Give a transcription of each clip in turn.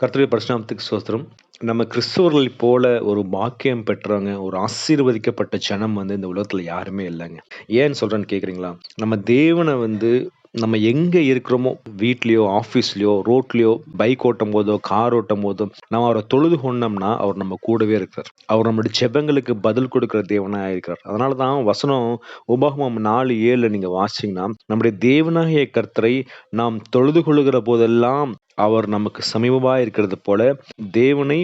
கர்த்தருடைய பரசுராமத்துக்கு சோஸ்திரம் நம்ம கிறிஸ்துவர்களை போல ஒரு பாக்கியம் பெற்றவங்க ஒரு ஆசீர்வதிக்கப்பட்ட ஜனம் வந்து இந்த உலகத்தில் யாருமே இல்லைங்க. ஏன்னு சொல்கிறேன்னு கேட்குறீங்களா நம்ம தேவனை வந்து நம்ம எங்கே இருக்கிறோமோ வீட்லேயோ ஆஃபீஸ்லேயோ ரோட்லேயோ பைக் ஓட்டும் போதோ கார் ஓட்டும் போதோ நம்ம அவரை தொழுது கொண்டோம்னா அவர் நம்ம கூடவே இருக்கிறார். அவர் நம்மளுடைய ஜெபங்களுக்கு பதில் கொடுக்குற தேவனாக இருக்கிறார். அதனால தான் வசனம் உபாகமம் நாலு ஏழில் நீங்கள் வாசிங்கன்னா நம்முடைய தேவனாகிய கர்த்தரை நாம் தொழுது கொள்ளுகிற போதெல்லாம் அவர் நமக்கு சமீபமாக இருக்கிறது போல தேவனை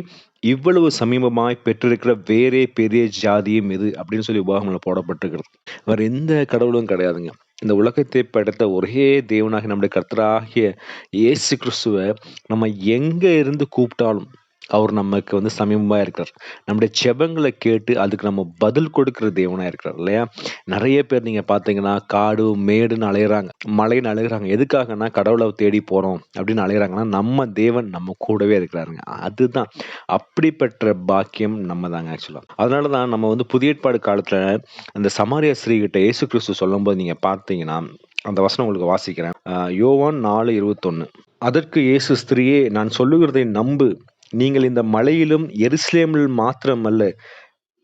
இவ்வளவு சமீபமாய் பெற்றிருக்கிற வேறே பெரிய ஜாதியும் இது அப்படின்னு சொல்லி உபாகமில் போடப்பட்டிருக்கிறது. வேறு எந்த கடவுளும் கிடையாதுங்க. இந்த உலகத்தை படைத்த ஒரே தேவனாக நம்முடைய கர்த்தராகிய இயேசு கிறிஸ்துவை நம்ம எங்கே இருந்து கூப்பிட்டாலும் அவர் நமக்கு வந்து சமீபமாக இருக்கிறார். நம்முடைய செபங்களை கேட்டு அதுக்கு நம்ம பதில் கொடுக்குற தேவனாக இருக்கிறார் இல்லையா? நிறைய பேர் நீங்கள் பார்த்தீங்கன்னா காடு மேடுன்னு அலையிறாங்க. மலைன்னு அலையிறாங்க. எதுக்காகனா கடவுளை தேடி போகிறோம் அப்படின்னு அலையிறாங்கன்னா நம்ம தேவன் நம்ம கூடவே இருக்கிறாருங்க. அதுதான். அப்படிப்பட்ட பாக்கியம் நம்ம தாங்க அதனால் தான் நம்ம வந்து புதிய ஏற்பாடு காலத்தில் அந்த சமாரிய ஸ்ரீகிட்ட இயேசு கிறிஸ்து சொல்லும்போது நீங்கள் பார்த்தீங்கன்னா அந்த வசனம் உங்களுக்கு வாசிக்கிறேன். யோவான் நாலு இருபத்தொன்று அதற்கு இயேசு ஸ்திரியே நான் சொல்லுகிறதை நம்பு. நீங்கள் இந்த மலையிலும் எருசலேமில் மாத்திரமல்ல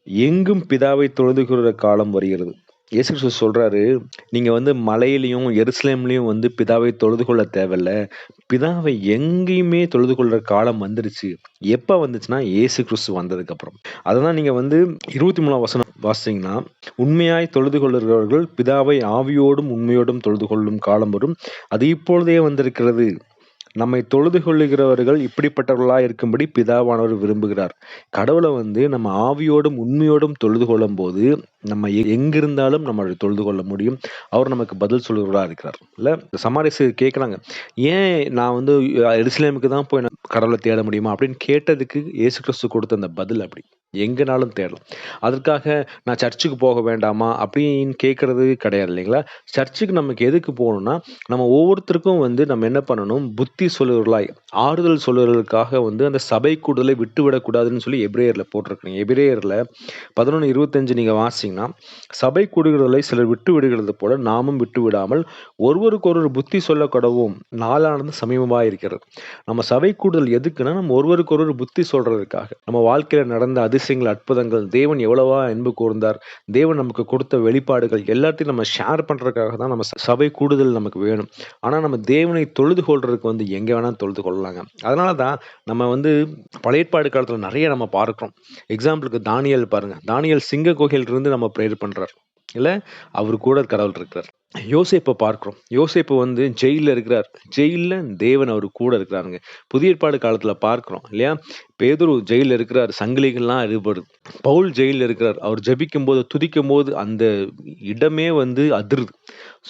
எங்கும் பிதாவை தொழுது கொள்கிற காலம் வருகிறது. இயேசு கிறிஸ்து சொல்கிறாரு நீங்கள் வந்து மலையிலையும் எருசலேம்லேயும் வந்து பிதாவை தொழுது கொள்ள தேவையில்ல. பிதாவை எங்கேயுமே தொழுது கொள்கிற காலம் வந்துருச்சு. எப்போ வந்துச்சுன்னா இயேசு கிறிஸ்து வந்ததுக்கப்புறம். அதை தான் நீங்கள் வந்து இருபத்தி மூணாம் வசனம் வாசிங்கன்னா உண்மையாய் தொழுது கொள்ளுகிறவர்கள் பிதாவை ஆவியோடும் உண்மையோடும் தொழுது கொள்ளும் காலம் வரும். அது இப்பொழுதே வந்திருக்கிறது. நம்மை தொழுது கொள்ளுகிறவர்கள் இப்படிப்பட்டவர்களாக இருக்கும்படி பிதாவானவர் விரும்புகிறார். கடவுளை வந்து நம்ம ஆவியோடும் உண்மையோடும் தொழுது கொள்ளும் போது நம்ம எ- எங்கிருந்தாலும் நம்ம தொழுது கொள்ள முடியும். அவர் நமக்கு பதில் சொல்கிறவராக இருக்கிறார். இல்லை சமாரிசு கேட்குறாங்க ஏன் நான் வந்து எருசலேமுக்கு தான் போய் கடவுளை தேட முடியுமா? அப்படின்னு கேட்டதுக்கு இயேசு கிறிஸ்து கொடுத்த அந்த பதில் அப்படி. எங்கனாலும் தேடலாம். அதற்காக நான் சர்ச்சுக்கு போக வேண்டாமா அப்படின்னு கேட்குறது கிடையாது இல்லைங்களா? சர்ச்சுக்கு நமக்கு எதுக்கு போகணும்னா நம்ம ஒவ்வொருத்தருக்கும் வந்து நம்ம என்ன பண்ணணும்? புத்தி சொல்லுவர்களாய் ஆறுதல் சொல்லுவர்களுக்காக வந்து அந்த சபை கூடுதலை விட்டு விடக்கூடாதுன்னு சொல்லி எபிரேயரில் போட்டிருக்கீங்க எபிரேயரில் பதினொன்று இருபத்தஞ்சு நீங்கள் வாசிங்கன்னா சபை கூடுகிறதை சிலர் விட்டு விடுகிறது போல நாமும் விட்டு விடாமல் ஒருவருக்கொருவர் புத்தி சொல்ல கடவும் நாளானது சமீபமாக இருக்கிறது. நம்ம சபை கூடுதல் எதுக்குன்னா நம்ம ஒருவருக்கொருவர் புத்தி சொல்கிறதுக்காக நம்ம வாழ்க்கையில் நடந்த அதிசயங்கள் அற்புதங்கள். தேவன் எவ்வளவா அன்பு கூர்ந்தார். தேவன் நமக்கு கொடுத்த வெளிப்பாடுகள் எல்லாத்தையும் நம்ம ஷேர் பண்ணுறதுக்காக தான் நம்ம ச- சபை கூடுதல் நமக்கு வேணும். ஆனால் நம்ம தேவனை தொழுது கொள்றதுக்கு வந்து எங்கே வேணால் தொழுது கொள்ளலாங்க. அதனால தான் நம்ம வந்து பழையற்பாடு காலத்தில் நிறைய நம்ம பார்க்குறோம். எக்ஸாம்பிளுக்கு தானியல் பாருங்கள் தானியல் சிங்க கோகையிலிருந்து நம்ம ப்ரேயர் பண்ணுறார் இல்லை அவர் கூட கடவுள் இருக்கிறார். யோசேப்பை பார்க்குறோம். யோசேப்பு வந்து ஜெயிலில் இருக்கிறார். ஜெயிலில் தேவன் அவர் கூட இருக்கிறாருங்க. புதிய ஏற்பாடு காலத்தில் பார்க்குறோம் இல்லையா? பேதுரு ஜெயிலில் இருக்கிறார் சங்கிலிகள்லாம் அறுபடுது பவுல் ஜெயிலில் இருக்கிறார். அவர் ஜபிக்கும் போது துதிக்கும் போது அந்த இடமே வந்து அதிருது.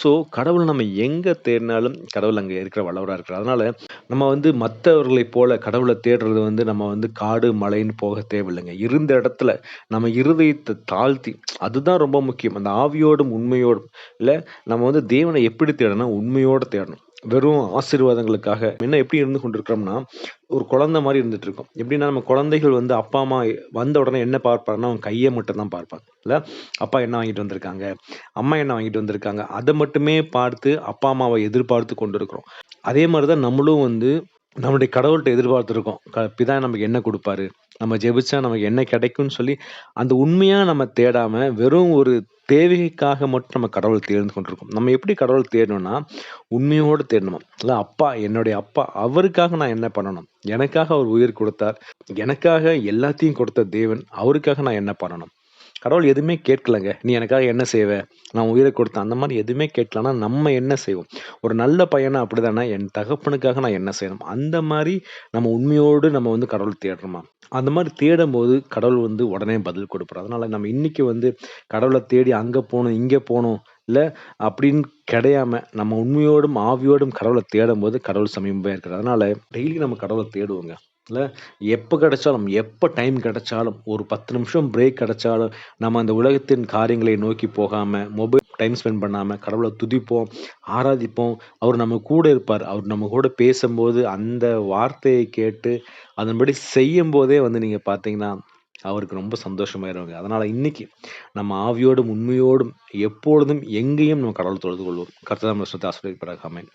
ஸோ கடவுள் நம்ம எங்கே தேடினாலும் கடவுள் அங்கே இருக்கிற வல்லவராக இருக்கிறார். அதனால் நம்ம வந்து மற்றவர்களைப் போல கடவுளை தேடுறது வந்து நம்ம வந்து காடு மலைன்னு போக தேவையில்லைங்க. இருந்த இடத்துல நம்ம இருதயத்தை தாழ்த்தி அதுதான் ரொம்ப முக்கியம். அந்த ஆவியோடும் உண்மையோடும் இல்லை நம்ம வந்து தேவனை எப்படி தேடணும் உண்மையோட தேடணும். வெறும் ஆசீர்வாதங்களுக்காக. என்ன எப்படி இருந்து கொண்டிருக்கிறோம்னா ஒரு குழந்தை மாதிரி இருந்துட்டு இருக்கோம். எப்படின்னா நம்ம குழந்தைகள் வந்து அப்பா அம்மா வந்த உடனே என்ன பார்ப்பாங்கன்னா அவங்க கையை மட்டும் தான் பார்ப்பாங்க. இல்ல? அப்பா என்ன வாங்கிட்டு வந்திருக்காங்க? அம்மா என்ன வாங்கிட்டு வந்திருக்காங்க? அதை மட்டுமே பார்த்து அப்பா அம்மாவை எதிர்பார்த்து கொண்டிருக்கிறோம். அதே மாதிரிதான் நம்மளும் வந்து நம்முடைய கடவுள்கிட்ட எதிர்பார்த்துருக்கோம். க- பிதா நமக்கு என்ன கொடுப்பாரு? நம்ம ஜெபிச்சா நமக்கு என்ன கிடைக்கும்னு சொல்லி அந்த உண்மையா நம்ம தேடாம வெறும் ஒரு தேவைக்காக மட்டும் நம்ம கடவுள் தேர்ந்து கொண்டிருக்கோம். நம்ம எப்படி கடவுள் தேடணும்னா உண்மையோடு தேடணும்? இல்லை அப்பா என்னுடைய அப்பா அவருக்காக நான் என்ன பண்ணணும்? எனக்காக அவர் உயிர் கொடுத்தார். எனக்காக எல்லாத்தையும் கொடுத்த தேவன் அவருக்காக நான் என்ன பண்ணணும்? கடவுள் எதுவுமே கேட்கலங்க. நீ எனக்காக என்ன செய்வ? நான் உயிரை கொடுத்தேன். அந்த மாதிரி எதுவுமே கேட்கலன்னா நம்ம என்ன செய்வோம்? ஒரு நல்ல பையனா அப்படிதானே? என் தகப்பனுக்காக நான் என்ன செய்யணும்? அந்த மாதிரி நம்ம உண்மையோடு நம்ம வந்து கடவுள் தேடுறோமா? அந்த மாதிரி தேடும் போது கடவுள் வந்து உடனே பதில் கொடுப்பார். அதனால நம்ம இன்னைக்கு வந்து கடவுளை தேடி அங்கே போகணும் இங்கே போகணும் இல்லை அப்படின்னு கிடையாம நம்ம உண்மையோடும் ஆவியோடும் கடவுளை தேடும் போது கடவுள் சமீபமாக இருக்கிறது அதனால டெய்லி நம்ம கடவுளை தேடுவோங்க. இல்ல எப்ப கிடைச்சாலும் எப்ப டைம் கிடைச்சாலும் ஒரு பத்து நிமிஷம் பிரேக் கிடைச்சாலும் நம்ம அந்த உலகத்தின் காரியங்களை நோக்கி போகாம மொபைல் டைம் ஸ்பெண்ட் பண்ணாம கடவுளை துதிப்போம் ஆராதிப்போம். அவர் நம்ம கூட இருப்பார். அவர் நம்ம கூட பேசும்போது அந்த வார்த்தையை கேட்டு அதன்படி செய்யும் போதே வந்து நீங்க பார்த்தீங்கன்னா அவருக்கு ரொம்ப சந்தோஷமாயிருவாங்க. அதனால இன்னைக்கு நம்ம ஆவியோடும் உண்மையோடும் எப்பொழுதும் எங்கேயும் நம்ம கடவுள் தொழுது கொள்வோம். கர்த்ததாம் ஆசிரியர் ஆமென்.